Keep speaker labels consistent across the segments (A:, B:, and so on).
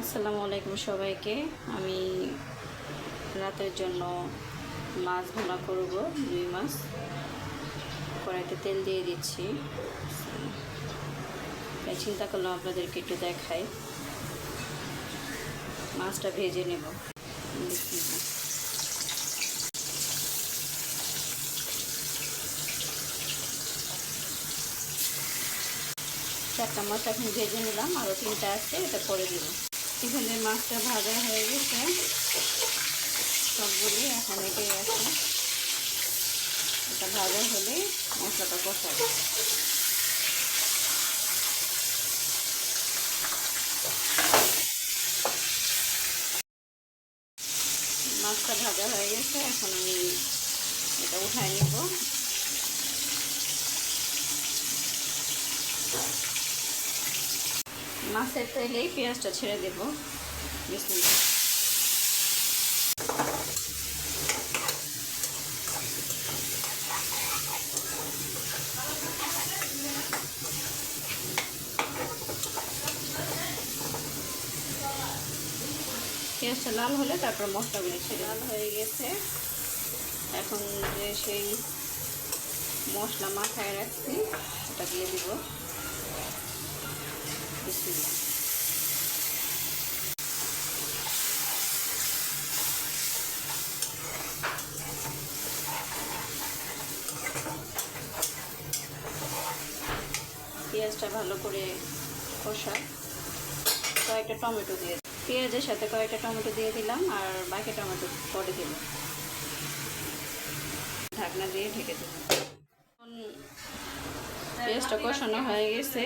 A: আসসালামু আলাইকুম সবাইকে। আমি রাতের জন্য মাছ ভুনা করব দুই মাছ। কড়াইতে তেল দিয়ে দিচ্ছি। তাই চিন্তা করলাম আপনাদেরকে একটু দেখাই। মাছটা ভেজে নেব। চারটা মাছ এখন ভেজে নিলাম আরও তিনটা আছে, এটা পরে দিব। এখানে মাছটা ভাজা হয়ে গেছে। সবগুলি এখন এটাই আছে এটা ভাজা হলে মশলাটা কষাবে মাছটা ভাজা হয়ে গেছে, এখন আমি এটা উঠায় নিব। মাছের তেলেই পেঁয়াজটা ছেড়ে দেব। বিসমিল্লাহ পেঁয়াজটা লাল হলে তারপর মশলাগুলো ছেড়ে লাল হয়ে গেছে। এখন যে সেই মশলা মাথায় রাখছি ওটা দিয়ে দিব। পেঁয়াজটা ভালো করে কষা। কয়েকটা টমেটো দিয়ে পেঁয়াজের সাথে কয়েকটা টমেটো দিয়ে দিলাম আর বাকি টমেটো পরে দিল ঢাকনা দিয়ে ঢেকে দেব। এখন পেঁয়াজটা কষানো হয়ে গেছে।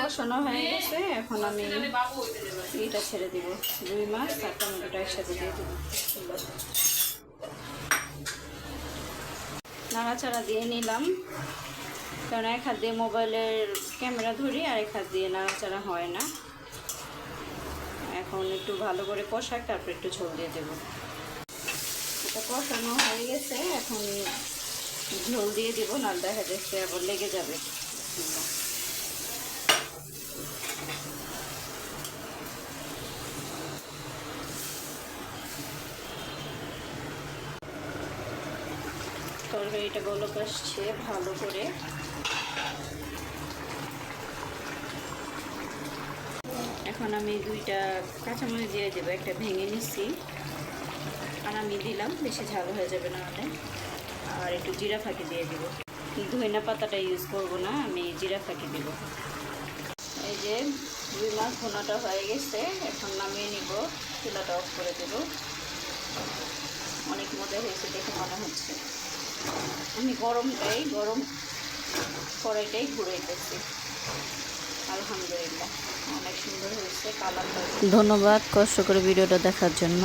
A: কষানো হয়ে গেছে। এখন আমি এটা ছেড়ে দিব দুই মাছ আর টমেটোটা একসাথে দিয়ে দেবো। নাড়াচাড়া দিয়ে নিলাম। কারণ এক হাত দিয়ে মোবাইলের ক্যামেরা ধরি আর এক হাত দিয়ে নাড়াচাড়া হয় না। এখন একটু ভালো করে কষাক, তারপর একটু ঝোল দিয়ে দেবো। এটা কষানো হয়ে গেছে, এখন ঝোল দিয়ে দিব না দেখা যাচ্ছে আবার লেগে যাবে। তরকারিটা গোলক আসছে ভালো করে। এখন আমি দুইটা কাঁচামরিচ দিয়ে দেবো, একটা ভেঙে নিচ্ছি আর আমি দিলাম, বেশি ঝাল হয়ে যাবে না হলে। আর একটু জিরা ফাঁকি দিয়ে দিব। ধইনা পাতাটা ইউজ করব না, আমি জিরা ফাঁকি দিব। এই যে দুই মাছ ভোনাটা হয়ে গেছে, এখন নামিয়ে নিব, চুলাটা অফ করে দেব। অনেক মজা হয়েছে দেখে মনে হচ্ছে। আমি গরমটাই, গরম কড়াইটাই ঘুরাইতেছি আলহামদুলিল্লাহ, অনেক সুন্দর হয়েছে কালার ধন্যবাদ কষ্ট করে ভিডিওটা দেখার জন্য।